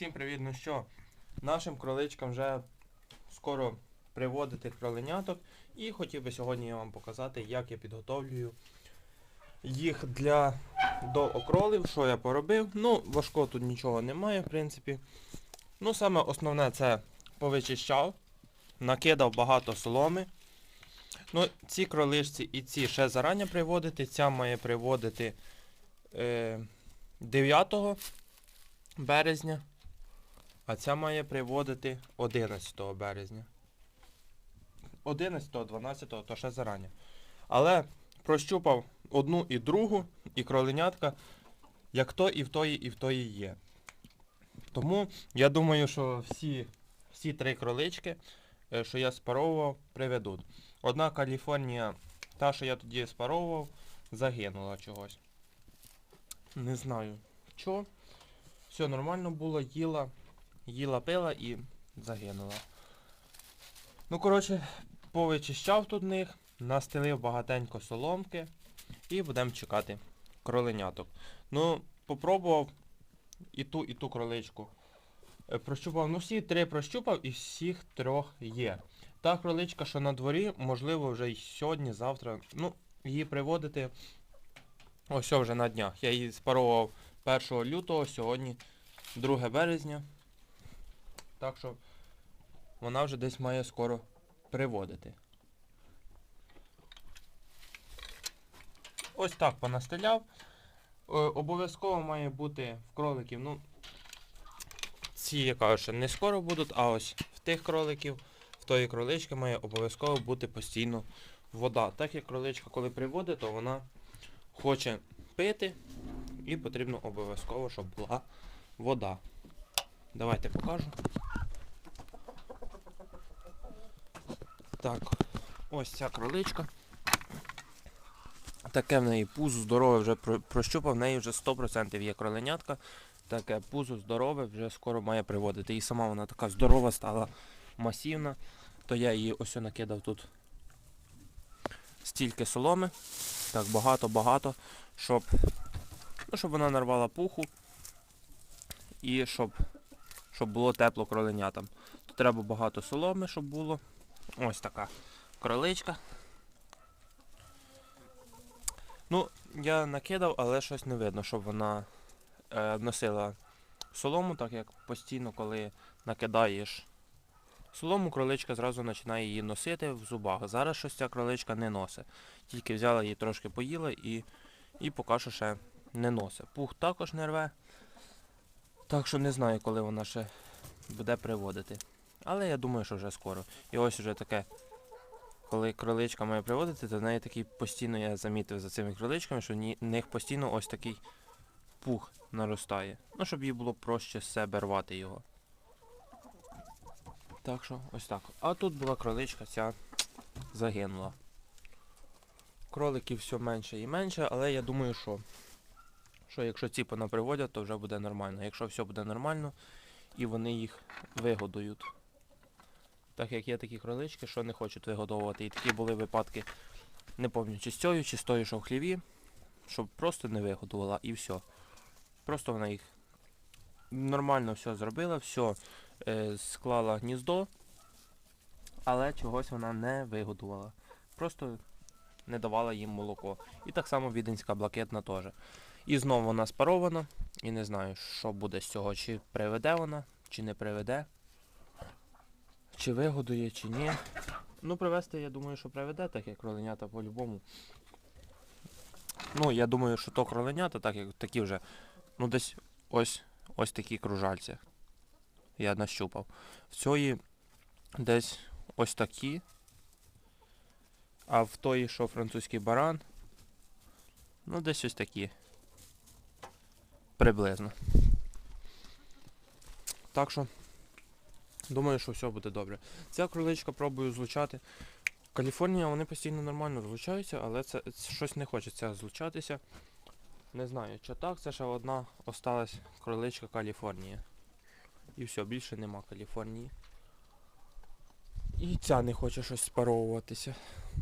Всім привіт, ну що, нашим кроличкам вже скоро приводити кроленяток і хотів би сьогодні я вам показати, як я підготовлюю їх для до окролів, що я поробив. Ну, важкого тут нічого немає, в принципі. Ну, саме основне це повичищав, накидав багато соломи. Ну, ці кроличці і ці ще зарані приводити. Ця має приводити е, 9 березня, а ця має приводити 11 березня. 11, 12, то ще зарані. Але прощупав одну і другу, і кроленятка, як то і в тої, і в тої є. Тому я думаю, що всі, всі три кролички, е, що я спаровував, приведуть. Одна Каліфорнія, та, що я тоді спаровував, загинула чогось. Не знаю. Чого? Все нормально було, їла, їла пила і загинула. Ну, коротше, повичищав тут них, настелив багатенько соломки і будемо чекати кроленяток. Ну, попробував і ту, і ту кроличку. Е, Прощупав, ну всі три прощупав і всіх трьох є. Та кроличка, що на дворі, можливо, вже й сьогодні, завтра. Ну, її приводити ось вже на днях. Я її спаровував 1 лютого, сьогодні 2 березня. Так що вона вже десь має скоро приводити. Ось так понастеляв. Е, Обов'язково має бути в кроликів, ну, ці, я кажу, що не скоро будуть, а ось в тих кроликів, в тої кролички має обов'язково бути постійно вода. Так як кроличка, коли приводить, то вона хоче пити і потрібно обов'язково, щоб була вода. Давайте покажу. Так, ось ця кроличка. Таке в неї пузо здорове вже прощупав, в неї вже 100% є кроленятка. Таке пузо здорове вже скоро має приводити. І сама вона така здорова стала, масивна. То я її ось накидав тут стільки соломи. Так, багато-багато, щоб, ну, щоб вона нарвала пуху і щоб, щоб було тепло кроленятам. Тут треба багато соломи, щоб було. Ось така кроличка. Ну, я накидав, але щось не видно, щоб вона е, носила солому, так як постійно, коли накидаєш солому, кроличка зразу починає її носити в зубах. Зараз щось ця кроличка не носить. Тільки взяла її трошки поїла і, і поки що ще не носить. Пух також не рве. Так що не знаю, коли вона ще буде приводити. Але я думаю, що вже скоро. І ось вже таке, коли кроличка має приводити, то в неї такий постійно я замітив за цими кроличками, що в них постійно ось такий пух наростає. Ну, щоб їй було проще з себе рвати його. Так що ось так. А тут була кроличка, ця загинула. Кроликів все менше і менше, але я думаю, що, що якщо ці понаприводять, то вже буде нормально. Якщо все буде нормально і вони їх вигодують. Так як є такі кролички, що не хочуть вигодовувати. І такі були випадки, не пам'ятаю, чи з цією, чи з тою, що в хліві, щоб просто не вигодувала і все. Просто вона їх нормально все зробила, все е, склала гніздо, але чогось вона не вигодувала. Просто не давала їм молоко. І так само віденська блакитна теж. І знову вона спарована. І не знаю, що буде з цього, чи приведе вона, чи не приведе. Чи вигодує, чи ні. Ну, привезти, я думаю, що приведе, так як кроленята по-любому. Ну, я думаю, що то кроленята, так як такі вже, ну десь ось ось такі кружальці. Я нащупав. В цієї десь ось такі. А в тої, що французький баран, ну десь ось такі. Приблизно. Так що, думаю, що все буде добре. Ця кроличка пробую злучати. Каліфорнія, вони постійно нормально злучаються, але це, це щось не хочеться злучатися. Не знаю, чи так, це ще одна осталась кроличка Каліфорнії. І все, більше нема Каліфорнії. І ця не хоче щось спаровуватися.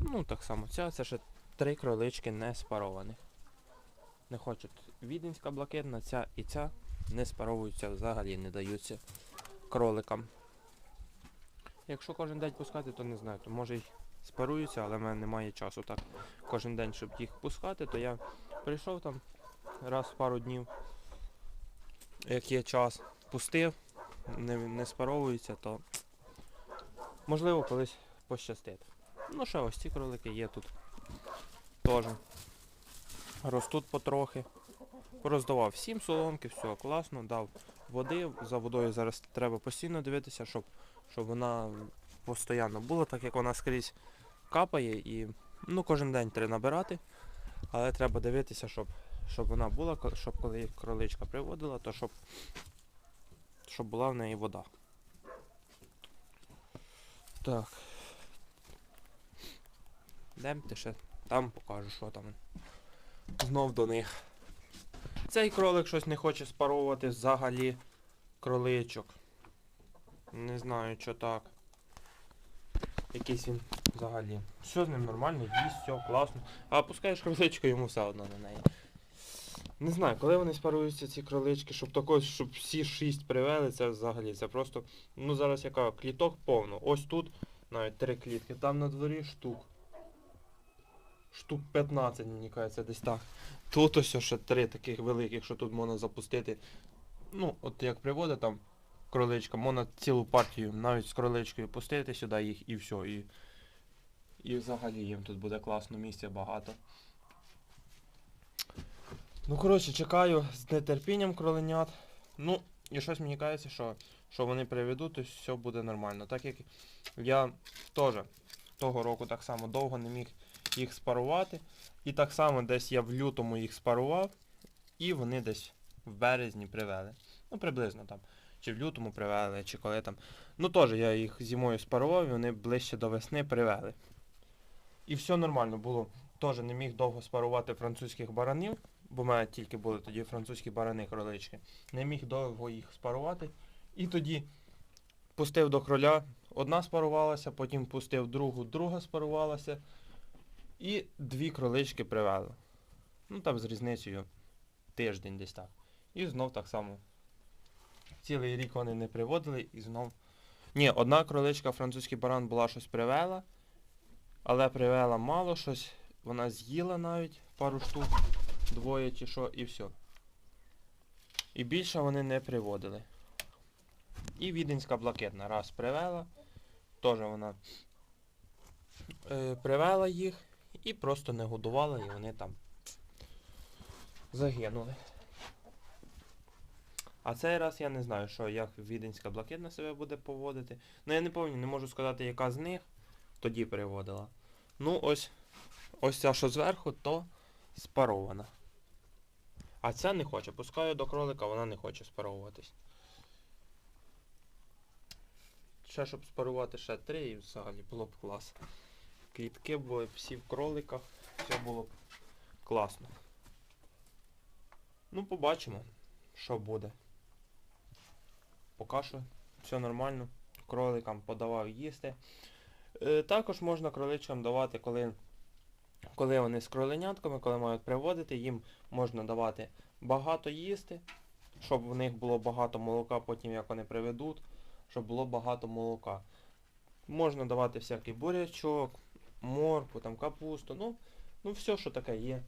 Ну, так само, ця це ще три кролички не спарованих. Не хочуть. Віденська блакитна, ця і ця не спаровуються, взагалі не даються кроликам. Якщо кожен день пускати, то не знаю, то може й спаруються, але в мене немає часу так кожен день, щоб їх пускати, то я прийшов там раз в пару днів, як є час, пустив, не, не спаровуються, то можливо колись пощастить. Ну що, ось ці кролики є тут теж. Ростуть потрохи. Роздавав всім соломки, все класно, дав води. За водою зараз треба постійно дивитися, щоб, щоб вона постійно була, так як вона скрізь капає і ну, кожен день треба набирати. Але треба дивитися, щоб, щоб вона була, щоб коли кроличка приводила, то щоб, щоб була в неї вода. Так. Демте ще там покажу, що там. Знов до них. Цей кролик щось не хоче спаровувати взагалі кроличок. Не знаю, що так. Якийсь він взагалі. Все з ним нормально, їсть, все класно. А пускаєш кроличку, йому все одно на неї. Не знаю, коли вони спаруються, ці кролички, щоб тако, щоб всі шість привели, це взагалі. Це просто. Ну зараз яка кліток повно. Ось тут навіть три клітки, там на дворі штук. Штук 15, мені кажеться, десь так. Тут ось ще три таких великих, що тут можна запустити. Ну, от як приводить там кроличка, можна цілу партію навіть з кроличкою пустити сюди їх і все. І, і взагалі їм тут буде класно, місця багато. Ну, коротше, чекаю з нетерпінням кроленят. Ну, і щось мені кажеться, що, що вони приведуть, то все буде нормально. Так як я теж того року так само довго не міг їх спарувати. І так само десь я в лютому їх спарував, і вони десь в березні привели. Ну, приблизно там. Чи в лютому привели, чи коли там. Ну теж я їх зимою спарував, і вони ближче до весни привели. І все нормально було. Теж не міг довго спарувати французьких баранів, бо в мене тільки були тоді французькі барани кролички. Не міг довго їх спарувати. І тоді пустив до кроля, одна спарувалася, потім пустив другу, друга спарувалася. І дві кролички привели. Ну там з різницею тиждень десь так. І знов так само. Цілий рік вони не приводили і знов. Ні, одна кроличка французький баран була щось привела, але привела мало щось. Вона з'їла навіть пару штук, двоє чи що, і все. І більше вони не приводили. І віденська блакитна раз привела, теж вона е, привела їх і просто не годувала, і вони там загинули. А цей раз я не знаю, що як віденська блакитна себе буде поводити. Ну я не пам'ятаю, не можу сказати, яка з них тоді переводила. Ну ось ось ця, що зверху, то спарована. А ця не хоче. Пускаю до кролика, вона не хоче спаровуватись. Ще щоб спарувати ще три і взагалі було б клас. Клітки були всі в кроликах, все було б класно. Ну, побачимо, що буде. Поки що все нормально. Кроликам подавав їсти. Е, також можна кроличкам давати, коли, коли вони з кроленятками, коли мають приводити, їм можна давати багато їсти, щоб в них було багато молока, потім як вони приведуть, щоб було багато молока. Можна давати всякий бурячок, моркву, там капусту, ну, ну все, що таке є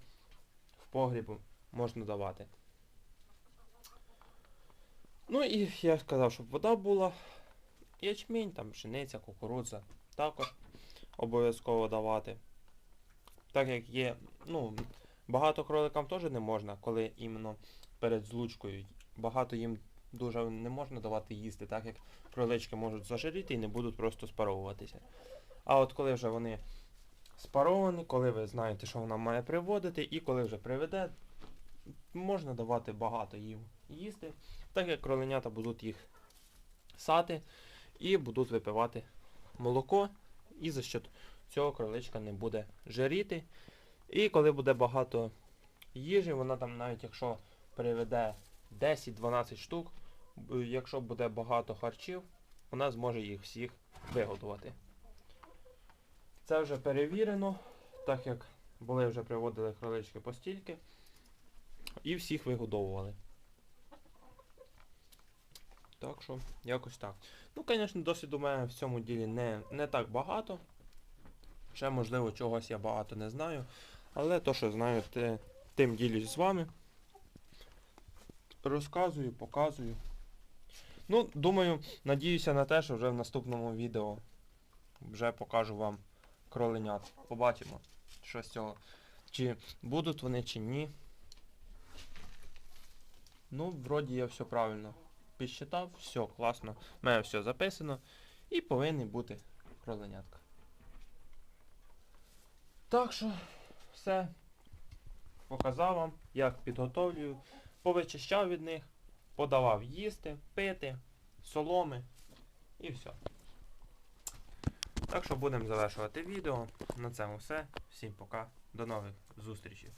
в погрібу, можна давати. Ну і я сказав, щоб вода була. Ячмінь, там, пшениця, кукурудза. Також обов'язково давати. Так як є, ну, багато кроликам теж не можна, коли іменно перед злучкою. Багато їм дуже не можна давати їсти, так як кролички можуть зажиріти і не будуть просто спаровуватися. А от коли вже вони спаровані, коли ви знаєте, що вона має приводити, і коли вже приведе, можна давати багато їм їсти, так як кроленята будуть їх сати і будуть випивати молоко, і за що цього кроличка не буде жаріти. І коли буде багато їжі, вона там навіть якщо приведе 10-12 штук, якщо буде багато харчів, вона зможе їх всіх вигодувати. Це вже перевірено, так як були вже приводили кролички постільки і всіх вигодовували. Так що, якось так. Ну, звісно, досвід у мене в цьому ділі не, не так багато. Ще, можливо, чогось я багато не знаю. Але то, що знаю, те, тим ділюсь з вами. Розказую, показую. Ну, думаю, надіюся на те, що вже в наступному відео вже покажу вам кроленят. Побачимо, що з цього. Чи будуть вони, чи ні. Ну, вроді я все правильно підсчитав, все класно. У мене все записано. І повинні бути кроленятка. Так що, все. Показав вам, як підготовлюю. Повичищав від них, подавав їсти, пити, соломи і все. Так що будемо завершувати відео. На цьому все. Всім пока. До нових зустрічей.